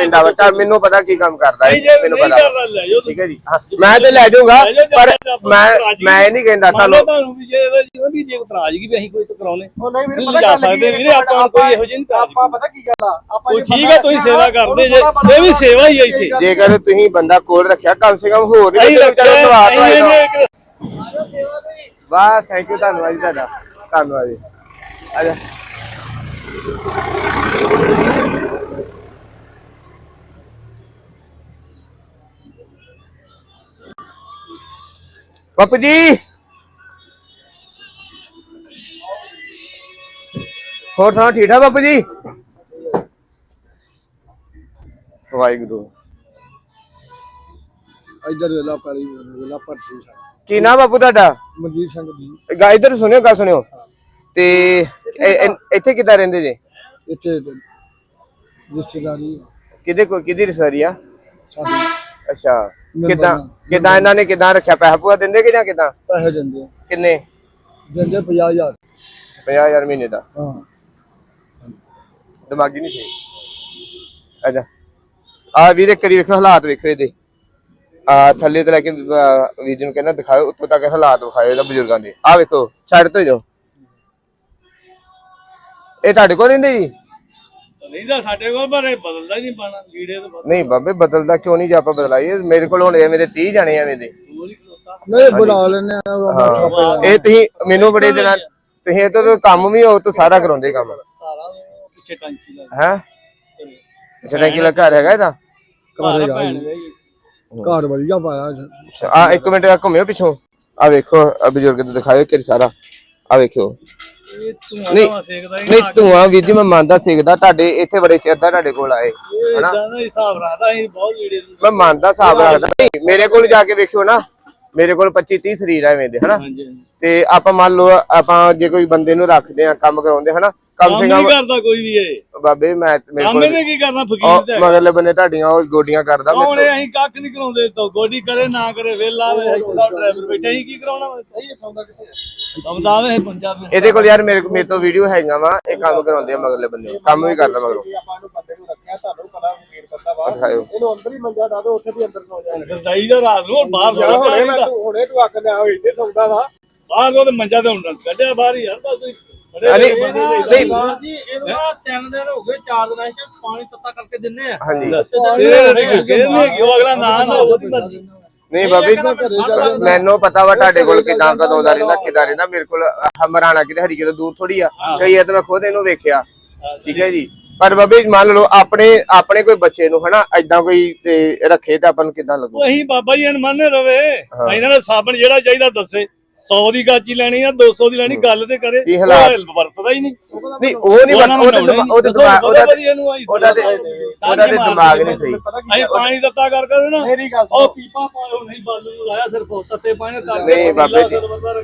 ਪੈਂਦਾ ਵਾ। ਤਾਂ ਮੈਨੂੰ ਪਤਾ ਕੀ ਕੰਮ ਕਰਦਾ ਹੈ ਮੈਨੂੰ ਪਤਾ। ਠੀਕ ਹੈ ਜੀ। ਮੈਂ ਤੇ ਲੈ ਜਾਊਂਗਾ ਪਰ ਮੈਂ ਮੈਂ ਇਹ ਨਹੀਂ ਕਹਿੰਦਾ ਤੁਹਾਨੂੰ। ਤੁਹਾਨੂੰ ਵੀ ਜੇ ਇਹਦਾ ਵੀ ਜੇ ਉਤਰਾਜਗੀ ਵੀ ਅਸੀਂ ਕੋਈ ਤਾਂ ਕਰਾਉਨੇ ਉਹ ਨਹੀਂ ਵੀਰੇ ਪਤਾ ਸਕਦੇ ਵੀਰੇ ਆਪਾਂ ਕੋਈ ਇਹੋ ਜਿਹੀ ਨਹੀਂ ਆਪਾਂ ਪਤਾ ਕੀ ਗੱਲ ਆ? ਆਪਾਂ ਜੇ ਠੀਕ ਹੈ ਤੁਸੀਂ ਸੇਵਾ ਕਰਦੇ ਜੇ। ਇਹ ਵੀ ਸੇਵਾ ਹੀ ਹੈ ਇੱਥੇ। ਜੇਕਰ ਤੁਸੀਂ ਬੰਦਾ ਕੋਲ ਰੱਖਿਆ ਕਮ ਸੇ ਕਮ ਹੋਰ ਨਹੀਂ ਦਵਾਈ ਇਹਨੇ ਇੱਕ ਵਾਹ ਥੈਂਕ ਯੂ ਧੰਨਵਾਦ ਜੀ ਤੁਹਾਡਾ। ਧੰਨਵਾਦ ਜੀ। ਆ ਬਾਪੂ ਜੀ। ਹੋਰ ਸੁਣਾਓ ਠੀਕ ਠਾਕ ਬਾਪੂ ਜੀ? ਵਾਹਿਗੁਰੂ। ਇੱਧਰ ਵੇਲਾ ਪਾਲੀ ਵੇਲਾ ਪਰਸੀ ਕੀ ਨਾਮ ਬਾਪੂ ਤੁਹਾਡਾ? ਮਨਜੀਤ ਸਿੰਘ ਜੀ। ਗਾ ਇੱਧਰ ਸੁਣਿਓ ਗੱਲ ਸੁਣਿਓ। ਤੇ ਇੱਥੇ ਕਿੱਦਾਂ ਰਹਿੰਦੇ ਜੇ? ਇੱਥੇ ਰਿਸ਼ਤੇਦਾਰੀ ਕਿਹਦੇ ਕੋ ਕਿਹਦੀ ਰਿਸ਼ਤੇਦਾਰੀ ਆ? ਸਾਡੀ ਅੱਛਾ। ਕਿੱਦਾਂ। ਕਿੱਦਾਂ ਇਹਨਾਂ ਨੇ ਕਿੱਦਾਂ ਰੱਖਿਆ? ਪੈਸਾ ਪੂਆ ਦਿੰਦੇ ਕਿ ਜਾਂ ਕਿੱਦਾਂ? ਪੈਸੇ ਦਿੰਦੇ ਆ। ਕਿੰਨੇ? ਦਿੰਦੇ 50000 50000 ਮਹੀਨੇ ਦਾ? ਹਾਂ। ਦਿਮਾਗੀ ਨਹੀਂ ਸਹੀ। ਅੱਛਾ। ਆ ਵੀਰੇ ਕਰੀ ਵੇਖੋ ਹਾਲਾਤ ਵੇਖੋ ਇਹਦੇ। ਆ ਥੱਲੇ ਤੋਂ ਲੈ ਕੇ ਅਹ, ਵੀਰ ਜੀ ਨੂੰ ਕਹਿੰਦਾ ਦਿਖਾਓ ਉੱਤੋਂ ਤੱਕ ਹਾਲਾਤ ਵਿਖਾਓ ਇਹਦਾ ਬਜ਼ੁਰਗਾਂ ਦੇ। ਆ ਵੇਖੋ ਛੱਡ ਤੋਂ ਜੋ ਇਹ ਤੁਹਾਡੇ ਕੋਲ ਰਹਿੰਦੇ ਜੀ? ਨਹੀਂ ਤਾਂ ਸਾਡੇ ਕੋਲ ਪਰ ਇਹ ਬਦਲਦਾ ਹੀ ਨਹੀਂ ਪਾਣਾ ਲੀੜੇ ਤੋਂ ਬਦਲ ਨਹੀਂ ਬਾਬੇ ਬਦਲਦਾ ਕਿਉਂ ਨਹੀਂ ਜੇ ਆਪਾਂ ਬਦਲਾਈਏ? ਮੇਰੇ ਕੋਲ ਹੁਣ ਇਹ ਮੇਰੇ 30 ਜਾਣੇ ਆ ਮੇਰੇ। ਖਲੋਤਾ। ਨਹੀਂ ਬੁਲਾ ਲੈਨੇ ਆ ਹਾਂ। ਇਹ ਤੁਸੀਂ ਮੈਨੂੰ ਬੜੇ ਦਿਨਾਂ ਤੁਸੀਂ ਇਹ ਤੋਂ ਕੰਮ ਵੀ ਹੋ ਤੋਂ ਸਾਰਾ ਕਰਾਉਂਦੇ ਕੰਮ। ਸਾਰਾ ਉਹ ਪਿੱਛੇ ਟਾਂਚੀ ਲੱਗ ਹੈ? ਜਿਹੜਾ ਕੀ ਘਰ ਹੈਗਾ ਇਹਦਾ? ਘਰ ਭੈਣ ਦੇ ਹੀ ਘਰ ਵਧੀਆ ਪਾਇਆ। ਆ ਇੱਕ ਮਿੰਟ ਆ ਘੁੰਮਿਓ ਪਿੱਛੋਂ। ਆ ਵੇਖੋ ਆ ਬਜ਼ੁਰਗ ਤੇ ਦਿਖਾਓ ਕਿ ਸਾਰਾ। ਆ ਵੇਖੋ ਇਹ ਤੂੰ ਨਹੀਂ ਸੇਕਦਾ ਨਹੀਂ ਧੂਆਂ ਵੀਰ ਜੀ ਮੈਂ ਮੰਨਦਾ ਸਿੱਖਦਾ ਤੁਹਾਡੇ ਇੱਥੇ ਬੜੇ ਚਿਰ ਦਾ ਤੁਹਾਡੇ ਕੋਲ ਆਏ ਇਹ ਇਦਾਂ ਦਾ ਹਿਸਾਬ ਰੱਖਦਾ ਅਸੀਂ ਬਹੁਤ ਲੀੜੇ ਨੂੰ ਮੈਂ ਮੰਨਦਾ ਹਿਸਾਬ ਰੱਖਦਾ। ਨਹੀਂ ਮੇਰੇ ਕੋਲ ਜਾ ਕੇ ਵੇਖਿਓ ਨਾ ਮੇਰੇ ਕੋਲ 25 30 ਸਰੀਰ ਐਵੇਂ ਦੇ ਹਨਾ? ਹਾਂਜੀ ਤੇ ਆਪਾਂ ਮੰਨ ਲਓ ਆਪਾਂ ਜੇ ਕੋਈ ਬੰਦੇ ਨੂੰ ਰੱਖਦੇ ਆ ਕੰਮ ਕਰਾਉਂਦੇ ਹਨਾ? ਕਮ ਕੰਮ ਸੇ ਨਹੀਂ ਕਮ ਕਰਦਾ ਕੋਈ ਵੀ ਇਹ। ਬਾਬੇ ਮੈਂ ਮੇਰੇ ਕੰਮ ਕੋਲ ਇਹਨੇ ਕੀ ਕਰਨਾ ਫਕੀਰ ਤੇ? ਮਗਰਲੇ ਬੰਦੇ ਤੁਹਾਡੀਆਂ ਉਹ ਗੋਡੀਆਂ ਕਰਦਾ ਮੇਰੇ ਹੁਣ ਅਸੀਂ ਕੱਖ ਨਹੀਂ ਕਰਾਉਂਦੇ ਤੋਂ ਗੋਡੀ ਕਰੇ ਨਾ ਕਰੇ ਵੇਲਾ ਵੇ ਸਭ ਡਰਾਈਵਰ ਬੈਠੇ ਅਸੀਂ ਕੀ ਕਰਾਉਣਾ? ਇਹ ਸੌਦਾ ਕਿੱਥੇ ਪੰਜਾਬ ਵਿੱਚ ਇਹਦੇ ਕੋਲ ਯਾਰ ਮੇਰੇ ਮੇਰੇ ਤੋਂ ਵੀਡੀਓ ਹੈਗਾ ਵਾ ਇਹ ਕੰਮ ਕਰਾਉਂਦੇ ਆ ਮਗਰਲੇ ਬੰਦੇ। ਕੰਮ ਵੀ ਕਰਦਾ ਮਗਰੋਂ। ਆਪਾਂ ਨੂੰ ਬੰਦੇ ਨੂੰ ਰੱਖਿਆ ਤੁਹਾਨੂੰ ਪਤਾ ਵੀਰ ਬੰਦਾ ਵਾ। ਦਿਖਾਇਓ। ਇਹਨੂੰ ਅੰਦਰ ਹੀ ਮੰਜਾ ਡਾ ਦੋ ਉੱਥੇ ਵੀ ਅੰਦਰ ਸੌ ਜਾਏ ਗਰਦਾਈ ਦਾ ਰਾਤ ਨੂੰ ਹੁਣ ਬਾਹਰ ਯਾਰ ਹੁਣੇ ਮੈਂ ਸੋਦਾ ਤੂੰ ਹੁਣੇ ਤੂੰ ਆਖ ਲਿਆ ਹੋਈ ਇੱਥੇ ਸੌਦਾ ਵਾ। ਬਾਹਰ ਉਹ ਮੰਜਾ ਤੇ ਹੁਣ ਕੱਢਿਆ ਬਾਹਰ ਹੀ ਯਾਰ ਬਸ ਤੁਸੀਂ ਬੜੇ ਅਰੇ, ਬੰਦੇ ਨਹੀਂ। ਜੀ ਇਹਨੂੰ ਤਿੰਨ ਦਿਨ ਹੋ ਗਏ ਚਾਰ ਦਿਨਾਂ ਚ ਪਾਣੀ ਤੱਤਾ ਕਰਕੇ ਦਿੰਨੇ ਆ। ਹਾਂਜੀ। ਤੇਰੇ ਨਹੀਂ ਕਿਹਨੇ ਕਿ ਉਹ ਅਗਲਾ ਨਾ ਨਾ ਉਹਦੀ ਮਰਜ਼ੀ। ਨਹੀਂ ਬਾਬੀ ਮੈਨੂੰ ਪਤਾ ਵਾ ਤੁਹਾਡੇ ਕੋਲ ਕਿਦਾਂ ਕਦੋਂ ਦਾ ਰਹਿੰਦਾ ਕਿਦਾਂ ਰਹਿੰਦਾ। ਮੇਰੇ ਕੋਲ ਹਮਰਾਣਾ ਕਿਤੇ ਹਰੀਕੇ ਤੋਂ ਦੂਰ ਥੋੜੀ ਆ। ਕਈ ਇਹ ਤਾਂ ਮੈਂ ਖੁਦ ਇਹਨੂੰ ਵੇਖਿਆ। ਠੀਕ ਹੈ ਜੀ। ਪਰ ਬਾਬੀ ਮੰਨ ਲਓ ਆਪਣੇ ਆਪਣੇ ਕੋਈ ਬੱਚੇ ਨੂੰ ਹਨਾ ਐਦਾਂ ਕੋਈ ਰੱਖੇ ਤਾਂ ਆਪਾਂ ਨੂੰ ਕਿਦਾਂ ਲੱਗੂ? ਉਹ ਅਸੀਂ ਬਾਬਾ ਜੀ ਅਨਮਨ ਰਵੇ। ਇਹਨਾਂ ਦਾ ਸਾਬਣ ਜਿਹੜਾ ਚਾਹੀਦਾ ਦੱਸੇ। 100 ਦੀ ਗਾਚੀ ਲੈਣੀ ਆ 200 ਦੀ ਲੈਣੀ ਗੱਲ ਤੇ ਕਰੇ। ਕੀ ਹਾਲਾਤ? ਉਹ ਵਰਤਦਾ ਹੀ ਨਹੀਂ। ਨਹੀਂ ਉਹ ਨਹੀਂ ਉਹਨਾਂ ਉਹਦੇ ਦਿਮਾਗ ਉਹਦਾ ਤੇ ਦਿਮਾਗ ਨਹੀਂ ਸਹੀ। ਪਤਾ ਕੀ ਅਸੀਂ ਪਾਣੀ ਦਿੱਤਾ ਕਰ ਕਰ ਨਾ। ਮੇਰੀ ਗੱਲ ਉਹ ਪੀਪਾ ਪਾਓ ਨਹੀਂ ਬਾਲੂ ਨੂੰ ਲਾਇਆ ਸਿਰਫ ਉਹ ਤੱਤੇ ਪਾਣੀ ਕਰ ਨਹੀਂ ਬਾਬੇ ਜੀ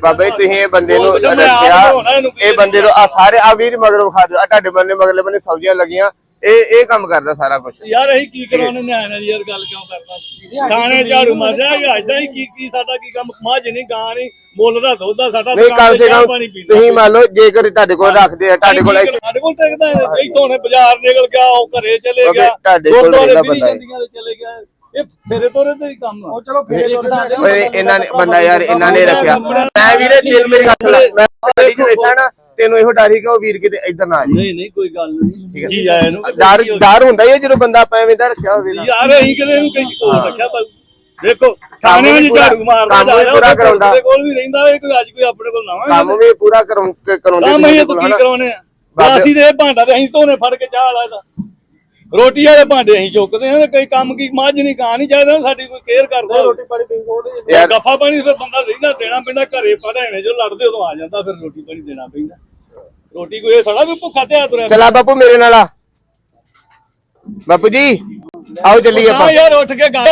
ਬਾਬੇ ਜੀ, ਤੁਸੀਂ ਇਹ ਬੰਦੇ ਨੂੰ ਇਹਨੂੰ ਇਹ ਬੰਦੇ ਨੂੰ। ਆ ਸਾਰੇ ਆ ਵੀਰ ਮਗਰੋਂ ਖਾ ਦਿਓ। ਆ ਤੁਹਾਡੇ ਬੰਦੇ ਮਗਰਲੇ ਬੰਦੇ ਸਬਜ਼ੀਆਂ ਲੱਗੀਆਂ। ਇਹ ਇਹ ਕੰਮ ਕਰਦਾ ਸਾਰਾ ਕੁਝ ਯਾਰ ਅਸੀਂ ਕੀ ਕਰਾਉਣੇ ਨਿਆਣੇ ਨਾਲ ਯਾਰ ਗੱਲ ਕਿਉਂ ਕਰਦਾ ਥਾਣੇ ਝਾੜੂ ਮਾਰਿਆ ਗਿਆ ਇਦਾਂ ਹੀ ਕੀ ਕੀ ਸਾਡਾ ਕੀ ਕੰਮ? ਮੱਝ ਨਹੀਂ ਗਾਂ ਨਹੀਂ ਮੁੱਲ ਦਾ ਦੁੱਧ ਦਾ ਸਾਡਾ ਨਹੀਂ ਕਮ ਸੇ ਕਮ। ਤੁਸੀਂ ਮੰਨ ਲਓ ਜੇਕਰ ਤੁਹਾਡੇ ਕੋਲ ਰੱਖਦੇ ਆ ਤੁਹਾਡੇ ਕੋਲ ਸਾਡੇ ਕੋਲ ਟਿਕਦਾ ਇੱਥੋਂ ਨੇ ਬਾਜ਼ਾਰ ਨਿਕਲ ਗਿਆ ਉਹ ਘਰੇ ਚਲੇ ਗਿਆ। ਤੁਹਾਡੇ ਕੋਲ ਬਿਲੀ ਬੰਦਾ ਚਲੇ ਗਿਆ। ਇਹ ਫੇਰੇ ਤੋਰੇ ਤੇ ਹੀ ਕੰਮ ਆ। ਉਹ ਚਲੋ ਫੇਰ ਇੱਕ ਤਾਂ ਦੇ- ਓਏ ਇਹਨਾਂ ਨੇ ਬੰਦਾ ਯਾਰ ਇਹਨਾਂ ਨੇ ਰੱਖਿਆ। ਮੈਂ ਵੀਰੇ ਦਿਲ ਮੇਰੀ ਗੱਲ ਸੁਣ ਮੈਂ ਗੱਡੀ 'ਚ ਬੈਠਾ ਨਾ ਤੈਨੂੰ ਇਹੋ ਡਰ ਹੀ ਕਿ ਉਹ ਵੀਰ ਕਿਤੇ ਇੱਧਰ ਨਾ ਆ ਜਾਏ ਨਹੀਂ ਨਹੀਂ ਕੋਈ ਗੱਲ ਨਹੀਂ। ਜੀ ਆਇਆ ਨੂੰ ਡਰ ਡਰ ਹੁੰਦਾ ਹੀ ਹੈ ਜਦੋਂ ਬੰਦਾ ਆਪਾਂ ਐਵੇਂ ਦਾ ਰੱਖਿਆ ਹੋਵੇ ਨਾ। ਯਾਰ ਅਸੀਂ ਕਿਤੇ ਨੂੰ ਕਈ ਕੋਲ ਰੱਖਿਆ ਪਰ ਦੇਖੋ ਥਾਣੇ ਵੀ ਵਿੱਚ ਪੂਰਾ- ਝਾੜੂ ਮਾਰਦਾ ਕੰਮ ਵੀ ਜਾ ਪੂਰਾ ਰਿਹਾ, ਕਰਾਉਂਦਾ। ਉਹਦੇ ਕੋਲ ਵੀ ਰਹਿੰਦਾ ਇਹ ਕੋਈ ਅੱਜ ਕੋਈ ਆਪਣੇ ਕੋਲ ਨਵਾਂ ਕੰਮ ਵੀ ਪੂਰਾ ਕਰਾਉਂ- ਕਰਾਉਂਦੇ ਕੰਮ ਤੁਸੀਂ ਇਹ ਕੋਲ ਕੀ ਹਨਾ। ਕਰਾਉਣੇ ਆ? ਬਾਬੇ- ਅਸੀਂ ਤੇ ਇਹ ਭਾਂਡਾ ਤੇ ਅਸੀਂ ਧੋਨੇ ਫੜ ਕੇ ਚਾਹ ਲਾਦਾ ਰੋਟੀ ਵਾਲੇ ਭਾਂਡੇ ਅਸੀਂ ਚੁੱਕਦੇ ਆ ਤੇ ਕਈ ਕੰਮ ਕੀ ਮੱਝ ਨਹੀਂ ਕਾਂ ਨਹੀਂ ਚਾਹੀਦਾ ਸਾਡੀ ਕੋਈ ਕੇਅਰ ਕਰਦਾ ਰੋਟੀ ਪਾਣੀ ਦੇ ਕੋਲ ਯਾਰ ਗੱਫਾ ਪਾਣੀ ਫਿਰ ਬੰਦਾ ਰਹਿੰਦਾ ਦੇਣਾ ਪੈਂਦਾ ਘਰੇ ਪੜਾਣੇ ਜੋ ਲੜਦੇ ਉਦੋਂ ਆ ਜਾਂਦਾ ਫਿਰ ਰੋਟੀ ਪਾਣੀ ਦੇਣਾ ਪੈਂਦਾ। ਰੋਟੀ ਕੋਈ ਇਹ ਥੋੜਾ ਵੀ ਭੁੱਖਾ ਤੇ ਆ ਤੁਰਿਆ ਚਲਾ ਬਾਪੂ ਮੇਰੇ ਨਾਲ ਆ। ਬਾਪੂ ਜੀ ਆਓ ਚੱਲੀਏ ਆਪਾਂ। ਹਾਂ ਯਾਰ ਉੱਠ ਕੇ ਗਾ